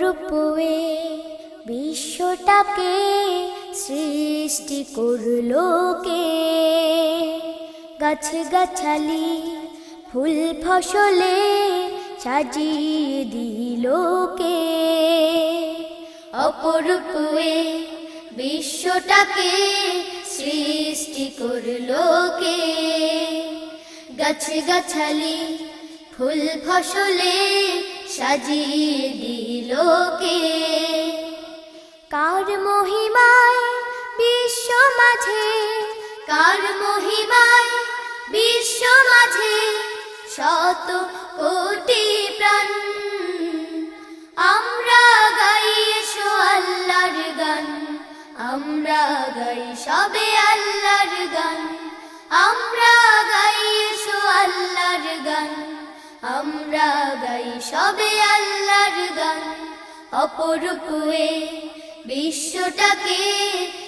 অপরূপে বিশ্বটাকে সৃষ্টি করল কে? গাছ গাছালি ফুল ফসলে সাজিয়ে দিল কে? অপরূপে বিশ্বটাকে সৃষ্টি করল কে? গাছ গাছালি ফুল ফসলে সাজিয়ে দিলকে কার মহিমায় বিশ্ব মাঝে, কার মহিমায় বিশ্ব মাঝে শত কোটি প্রাণ? আমরা গাই এসো আল্লাহর গান, আমরা গাই সবে আল্লাহর গান, আমরা গাই এসো আল্লাহর গান। আমরা গাই সবে আল্লাহর গান অপরূপে বিশ্বটাকে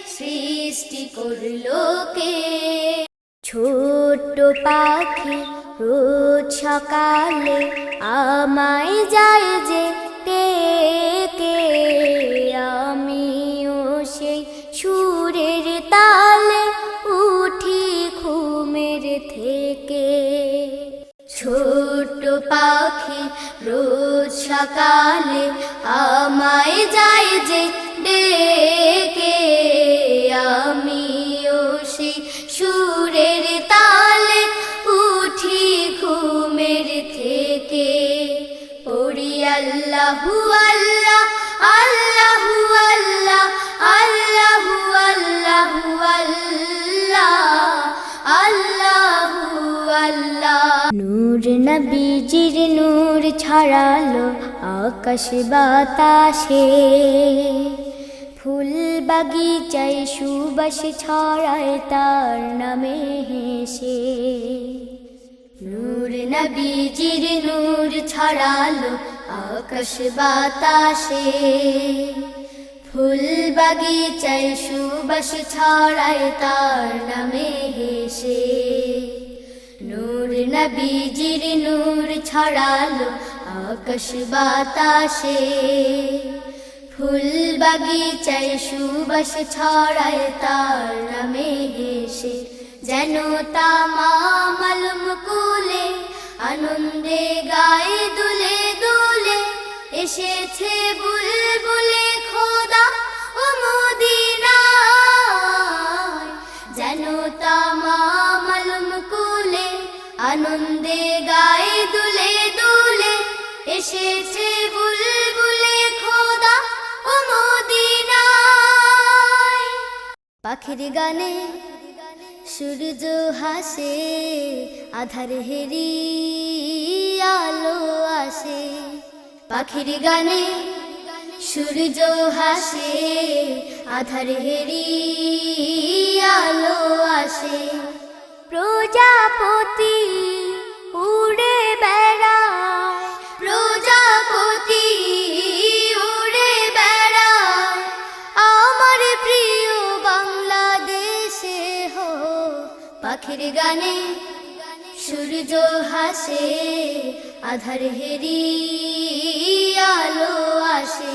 সৃষ্টি করল কে? ছোট্ট পাখি রোজ সকালে আমায় যায় যে কে কে আমিও সেই সুরের তালে উঠি ঘুমের থেকে। ছোট্ট পাখি, রোজ সকালে আমায় যায় যে ডেকে। আমিও সে সুরের তালে উঠি ঘুমের থেকে। পড়ি আল্লাহ আল্লাহু নূর নবীজির নূর ছড়ালো আকাশ বাতাসে। ফুল বাগিচায় সুবাস ছড়ায় তার নামে হেসে। নূর নবীজির নূর ছড়ালো আকাশ বাতাসে। ফুল বাগিচায় সুবাস ছড়ায় তার নামে হেসে। নবীজির নূর ছড়ালো আকাশ বাতাসে। ফুল বাগিচায় সুবাস ছড়ায় তার নামে হেসে, যেন তামামলম কুলে আনন্দে গায়ে দুলে দুলে এসেছে বুলবুলে আনন্দে গায়ে দুলে দুলে এসেছে বুলবুলে খোদা ও মদিনায়। পাখির গানে সূর্য হাসে, আধার হেরি আলো আসে। পাখির গানে সূর্য হাসে, আধার হেরি আলো আসে। প্রজাপতি পাখির গানে সূর্য হাসে আধার হেরি আলো আসে।